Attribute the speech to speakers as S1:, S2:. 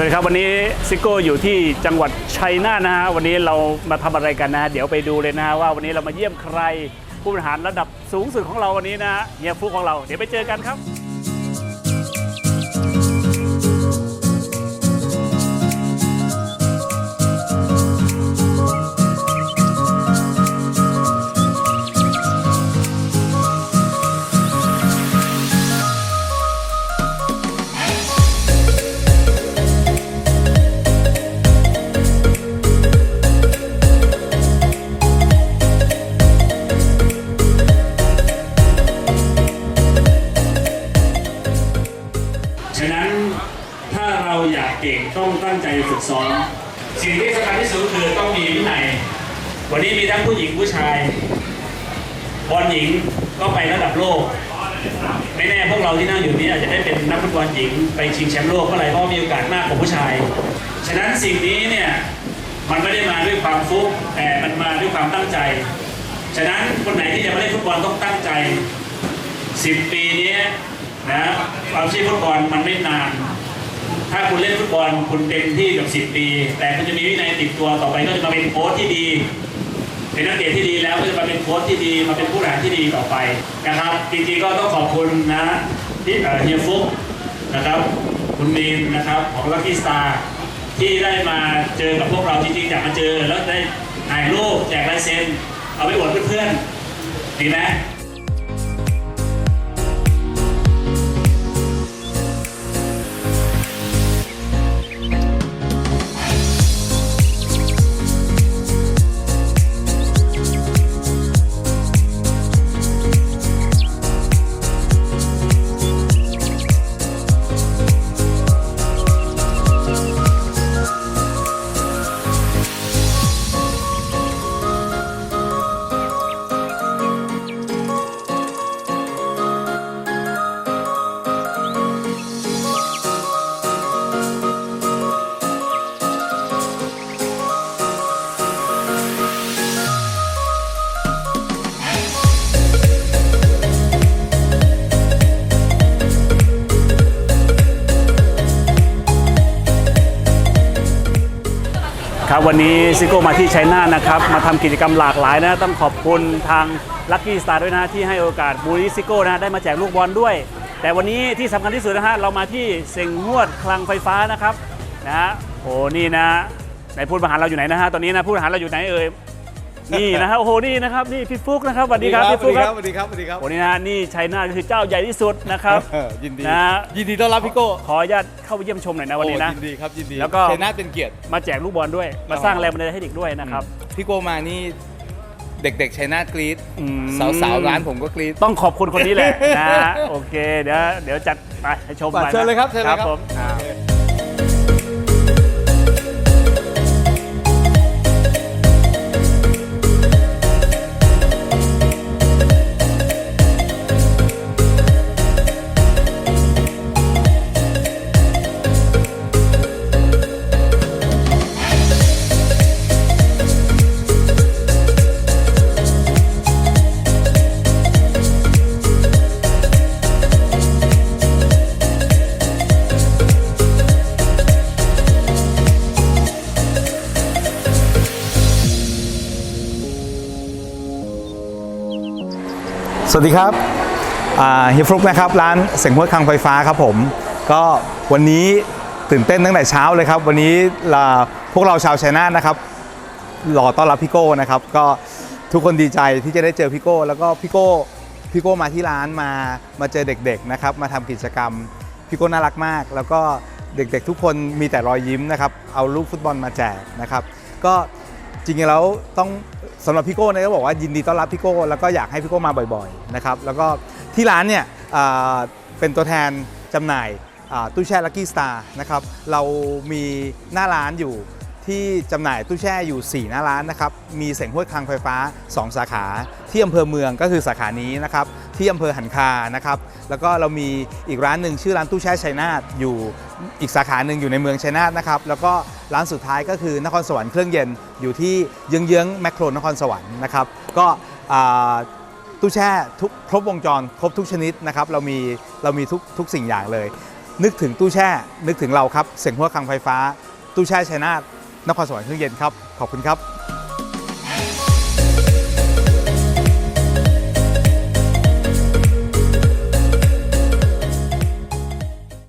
S1: วัสดีครับวันนี้ซิโก้อยู่ที่จังหวัดชัยนาทนะฮะวันนี้เรามาทำอะไรกันนะฮะเดี๋ยวไปดูเลยนะฮะว่าวันนี้เรามาเยี่ยมใครผู้บริหารระดับสูงสุดของเราวันนี้นะฮะเฮียฟุกของเรา เดี๋ยวไปเจอกันครับ เกเก่งต้องตั้งใจฝึกซ้อม สิ่งที่สำคัญที่สุดคือต้องมีวินัย วันนี้มีทั้งผู้หญิงผู้ชาย บอลหญิงก็ไประดับโลก ไม่แน่พวกเราที่นั่งอยู่นี้อาจจะได้เป็นนักฟุตบอลหญิงไปชิงแชมป์โลกเมื่อไหร่เพราะมีโอกาสมากกว่าผู้ชาย ฉะนั้นสิ่งนี้เนี่ยมันไม่ได้มาด้วยความฟุกแต่มันมาด้วยความตั้งใจ ฉะนั้นคนไหนที่จะมาเล่นฟุตบอลต้องตั้งใจ 10 ปีนี้นะความชีพฟุตบอลมันไม่นาน ถ้าคุณเล่นฟุตบอลคุณเต็มที่กับ10ปี แต่คุณจะมีวินัยติดตัวต่อไปก็จะมาเป็นโค้ชที่ดี เป็นนักเตะที่ดีแล้วก็จะมาเป็นโค้ชที่ดีมาเป็นผู้บริหารที่ดีต่อไปนะครับจริงๆก็ต้องขอบคุณนะที่เฮียฟุกนะครับคุณมีนนะครับของลั c กี้สตาร์ที่ได้มาเจอกับพวกเราจริงๆอยากมาเจอแล้วได้ถ่ายรูปแจกลายเซ็นเอาไปอวดเพื่อนๆดีไหม ครับวันนี้ซิโก้มาที่ชัยนาทนะครับมาทำกิจกรรมหลากหลายนะต้องขอบคุณทางลัคกี้สตาร์ด้วยนะที่ให้โอกาสบูริซิโก้นะได้มาแจกลูกบอลด้วย แต่วันนี้ที่สำคัญที่สุดนะฮะเรามาที่เซ็งงวดคลังไฟฟ้านะครับนะโอ้นี่นะไหนพูดประหารเราอยู่ไหนนะฮะตอนนี้นะพูดประหารเราอยู่ไหนเอ่ย นี่นะฮะโอ้โหนี่นะครับนี่พี่ฟุกนะครับสวัสดีครับพี่ฟุกครับ
S2: สวัสดีครับสวัสดีครับ
S1: โอ้นี่นะนี่ชัยนาทก็คือเจ้าใหญ่ที่สุดนะครับ
S2: เออยินดี
S1: นะ
S2: ยินดีต้อนรับพี่โก้
S1: ขออนุญาตเข้าไปเยี่ยมชมหน่อยนะวันนี้นะ
S2: โอ้ยินดีครับยินดี
S1: แล้วก็
S2: เชยนาทเป็นเกียรติ
S1: มาแจกลูกบอลด้วย มาสร้างแรงบันดาลใจให้เด็กด้วยนะครับ
S2: พี่โก้มานี่เด็กๆชัยนาทกรี๊ด
S1: อืม
S2: สาวๆร้านผมก็กรี๊ด
S1: ต้องขอบคุณคนนี้แหละนะโอเคเดี๋ยวเดี๋ยวจัดไปให้ชมไปนะ
S2: เชิญเลยครับเชิญเลยครับ
S1: ผม
S2: สวัสดีครับเฮียฟลุกนะครับร้านเสียงห้วคังไฟฟ้าครับผมก็วันนี้ตื่นเต้นตั้งแต่เช้าเลยครับ วันนี้พวกเราชาวชัยนาทนะครับรอต้อนรับพี่โก้นะครับก็ทุกคนดีใจที่จะได้เจอพี่โก้ แล้วก็พี่โก้พี่โก้มาที่ร้านมามาเจอเด็กๆนะครับมาทำกิจกรรมพี่โก้น่ารักมาก แล้วก็เด็กๆ ทุกคนมีแต่รอยยิ้มนะครับเอาลูกฟุตบอลมาแจกนะครับ ก็จริงๆแล้วต้อง สำหรับพี่โก้เนี่ยก็บอกว่ายินดีต้อนรับพี่โก้แล้วก็อยากให้พี่โก้มาบ่อยๆนะครับแล้วก็ที่ร้านเนี่ยเป็นตัวแทนจำหน่ายตู้แช่ลักกี้สตาร์นะครับเรามีหน้าร้านอยู่ที่จำหน่ายตู้แช่อยู่ 4 หน้าร้านนะครับมีเสียงห้วยคลังไฟฟ้า 2 สาขาที่อำเภอเมืองก็คือสาขานี้นะครับ ที่อำเภอหันคานะครับแล้วก็เรามีอีกร้านหนึ่งชื่อร้านตู้แช่ชัยนาทอยู่อีกสาขาหนึ่งอยู่ในเมืองชัยนาทนะครับแล้วก็ร้านสุดท้ายก็คือนครสวรรค์เครื่องเย็นอยู่ที่เยื้องๆแมคโครนครสวรรค์นะครับก็ตู้แช่ทุกครบวงจรครบทุกชนิดนะครับเรามีเรามีทุกทุกสิ่งอย่างเลย นึกถึงตู้แช่นึกถึงเราครับเสียงหัวคังไฟฟ้า ตู้แช่ชัยนาทนครสวรรค์เครื่องเย็นครับขอบคุณครับ